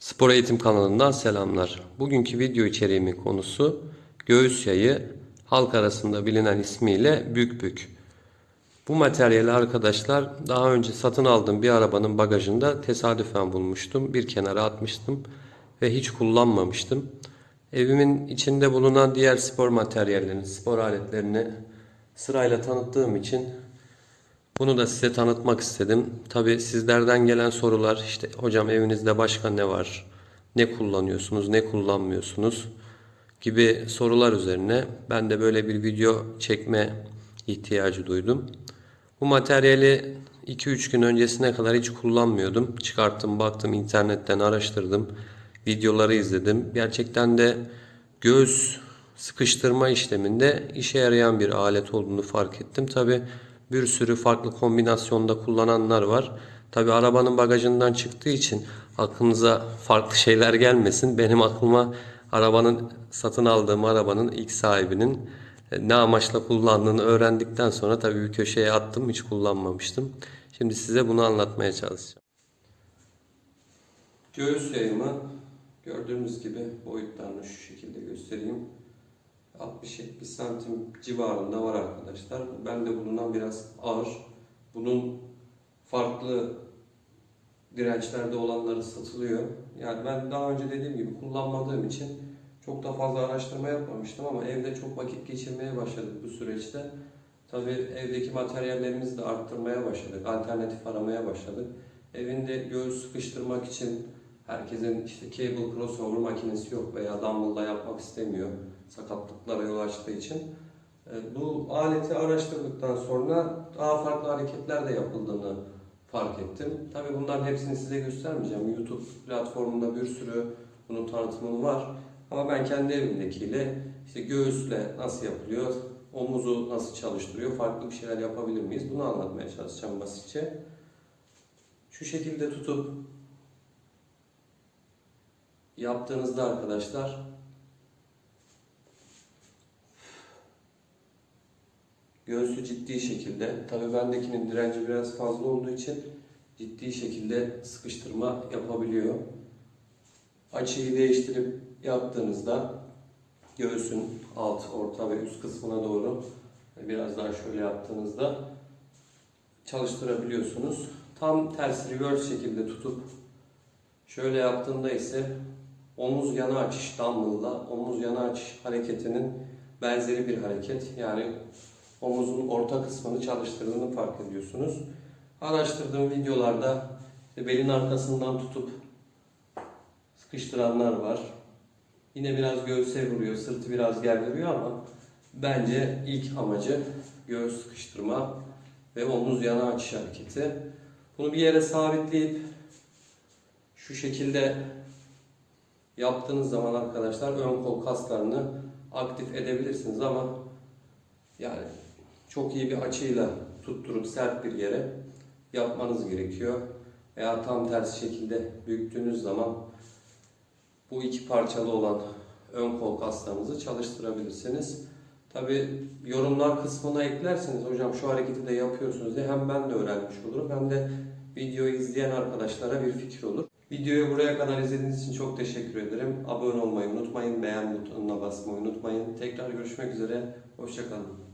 Spor Eğitim kanalından selamlar. Bugünkü video içeriğimin konusu göğüs yayı halk arasında bilinen ismiyle bükbük. Bu materyali arkadaşlar daha önce satın aldığım bir arabanın bagajında tesadüfen bulmuştum. Bir kenara atmıştım ve hiç kullanmamıştım. Evimin içinde bulunan diğer spor materyallerini, spor aletlerini sırayla tanıttığım için bunu da size tanıtmak istedim. Tabi sizlerden gelen sorular işte hocam evinizde başka ne var? Ne kullanıyorsunuz? Ne kullanmıyorsunuz? Gibi sorular üzerine ben de böyle bir video çekme ihtiyacı duydum. Bu materyali 2-3 gün öncesine kadar hiç kullanmıyordum. Çıkarttım, baktım, internetten araştırdım. Videoları izledim. Gerçekten de göğüs sıkıştırma işleminde işe yarayan bir alet olduğunu fark ettim. Tabi bir sürü farklı kombinasyonda kullananlar var. Tabi arabanın bagajından çıktığı için aklınıza farklı şeyler gelmesin. Benim aklıma arabanın satın aldığım arabanın ilk sahibinin e, ne amaçla kullandığını öğrendikten sonra tabii bir köşeye attım hiç kullanmamıştım. Şimdi size bunu anlatmaya çalışacağım. Göğüs yayımı gördüğünüz gibi boyutlarını şu şekilde göstereyim. 60-70 santim civarında var arkadaşlar. Bende bulunan biraz ağır. Bunun farklı dirençlerde olanları satılıyor. Yani ben daha önce dediğim gibi kullanmadığım için çok da fazla araştırma yapmamıştım ama evde çok vakit geçirmeye başladık bu süreçte. Tabii evdeki materyallerimizi de arttırmaya başladık. Alternatif aramaya başladık. Evinde göğüs sıkıştırmak için herkesin işte cable crossover makinesi yok veya dumbbell'la yapmak istemiyor. Sakatlıklara yol açtığı için. E, Bu aleti araştırdıktan sonra daha farklı hareketler de yapıldığını fark ettim. Tabii bunların hepsini size göstermeyeceğim. YouTube platformunda bir sürü bunun tanıtımı var. Ama ben kendi evimdekiyle işte göğüsle nasıl yapılıyor, omuzu nasıl çalıştırıyor, farklı bir şeyler yapabilir miyiz? Bunu anlatmaya çalışacağım basitçe. Şu şekilde tutup yaptığınızda arkadaşlar göğsü ciddi şekilde, tabi bendekinin direnci biraz fazla olduğu için ciddi şekilde sıkıştırma yapabiliyor. Açıyı değiştirip yaptığınızda göğsün alt, orta ve üst kısmına doğru biraz daha şöyle yaptığınızda çalıştırabiliyorsunuz. Tam ters reverse şekilde tutup şöyle yaptığında ise omuz yana açış dumbbell'la omuz yana açış hareketinin benzeri bir hareket. Yani omuzun orta kısmını çalıştırdığını fark ediyorsunuz. Araştırdığım videolarda işte belin arkasından tutup sıkıştıranlar var. Yine biraz göğüse vuruyor, sırtı biraz gerdiriyor ama bence ilk amacı göğüs sıkıştırma ve omuz yana açış hareketi. Bunu bir yere sabitleyip şu şekilde yaptığınız zaman arkadaşlar ön kol kaslarını aktif edebilirsiniz ama yani çok iyi bir açıyla tutturup sert bir yere yapmanız gerekiyor. Veya tam tersi şekilde büktüğünüz zaman bu iki parçalı olan ön kol kaslarınızı çalıştırabilirsiniz. Tabi yorumlar kısmına eklerseniz hocam şu hareketi de yapıyorsunuz diye hem ben de öğrenmiş olurum hem de videoyu izleyen arkadaşlara bir fikir olur. Videoyu buraya kadar izlediğiniz için çok teşekkür ederim. Abone olmayı unutmayın, beğen butonuna basmayı unutmayın. Tekrar görüşmek üzere, hoşçakalın.